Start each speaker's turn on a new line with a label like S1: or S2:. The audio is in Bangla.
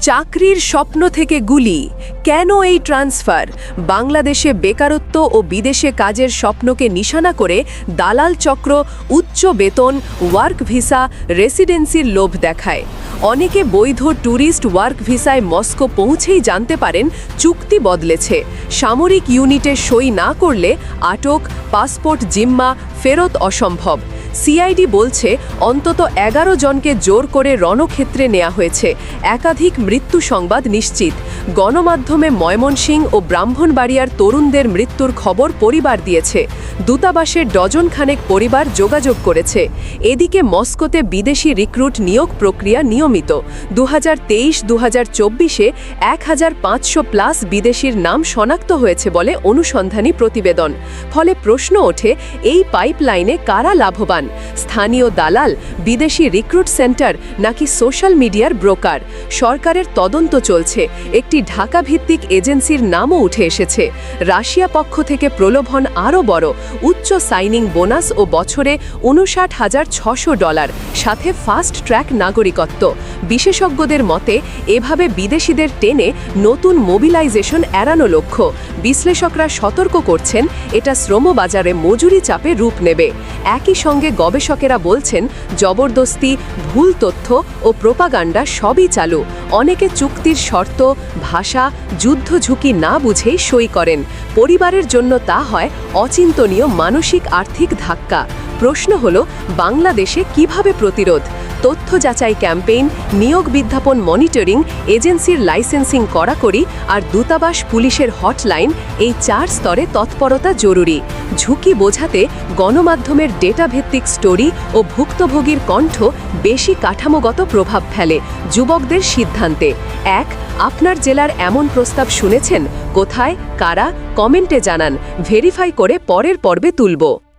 S1: চাকরির স্বপ্ন থেকে গুলি। কেন এই ট্রান্সফার? বাংলাদেশে বেকারত্ব ও বিদেশে কাজের স্বপ্নকে নিশানা করে দালাল চক্র উচ্চ বেতন, ওয়ার্ক ভিসা, রেসিডেন্সির লোভ দেখায়। অনেকে বৈধ ট্যুরিস্ট ওয়ার্ক ভিসায় মস্কো পৌঁছেই জানতে পারেন চুক্তি বদলেছে। সামরিক ইউনিটে সই না করলে আটক, পাসপোর্ট জিম্মা, ফেরত অসম্ভব। সিআইডি বলছে, অন্তত এগারো জনকে জোর করে রণক্ষেত্রে নেওয়া হয়েছে। একাধিক মৃত্যু সংবাদ নিশ্চিত। গণমাধ্যমে ময়মনসিং ও ব্রাহ্মণবাড়িয়ার তরুণদের মৃত্যুর খবর পরিবার দিয়েছে। দূতাবাসের ডজন খানেক পরিবার যোগাযোগ করেছে। এদিকে মস্কোতে বিদেশি রিক্রুট নিয়োগ প্রক্রিয়া নিয়মিত। দু হাজার তেইশ দু হাজার চব্বিশে এক হাজার পাঁচশো প্লাস বিদেশির নাম শনাক্ত হয়েছে বলে অনুসন্ধানী প্রতিবেদন। ফলে প্রশ্ন ওঠে, এই পাইপলাইনে কারা লাভবান? স্থানীয় দালাল বিদেশি রিক্রুট সেন্টার নাকি সোশ্যাল মিডিয়ার ব্রোকার? সরকারের তদন্ত চলছে। একটি ঢাকা ভিত্তিক এজেন্সির নামও উঠে এসেছে। রাশিয়া পক্ষ থেকে প্রলোভন আরও বড়। উচ্চ সাইনিং বোনাস ও বছরে উনষাট হাজার ছশো ডলার, সাথে ফাস্ট ট্র্যাক নাগরিকত্ব। বিশেষজ্ঞদের মতে, এভাবে বিদেশিদের টেনে নতুন মোবিলাইজেশন এড়ানো লক্ষ্য। বিশ্লেষকরা সতর্ক করছেন, এটা শ্রমবাজারে মজুরি চাপে রূপ নেবে। একই সঙ্গে গবেষকেরা বলছেন, জবরদস্তি, ভুল তথ্য ও প্রোপাগান্ডা সবই চালু। অনেকে চুক্তির শর্ত, ভাষা, যুদ্ধ ঝুঁকি না বুঝেই সই করেন। পরিবারের জন্য তা হয় অচিন্তনীয় মানসিক আর্থিক ধাক্কা। প্রশ্ন হল, বাংলাদেশে কীভাবে প্রতিরোধ? তথ্য যাচাই ক্যাম্পেইন, নিয়োগ বিজ্ঞাপন মনিটরিং, এজেন্সির লাইসেন্সিং কড়াকড়ি আর দূতাবাস পুলিশের হটলাইন, এই চার স্তরে তৎপরতা জরুরি। ঝুঁকি বোঝাতে গণমাধ্যমের ডেটা ভিত্তিক স্টোরি ও ভুক্তভোগীর কণ্ঠ বেশি কাঠামোগত প্রভাব ফেলে যুবকদের সিদ্ধান্তে। এক, আপনার জেলার এমন প্রস্তাব শুনেছেন? কোথায়? কারা? কমেন্টে জানান। ভেরিফাই করে পরের পর্বে তুলব।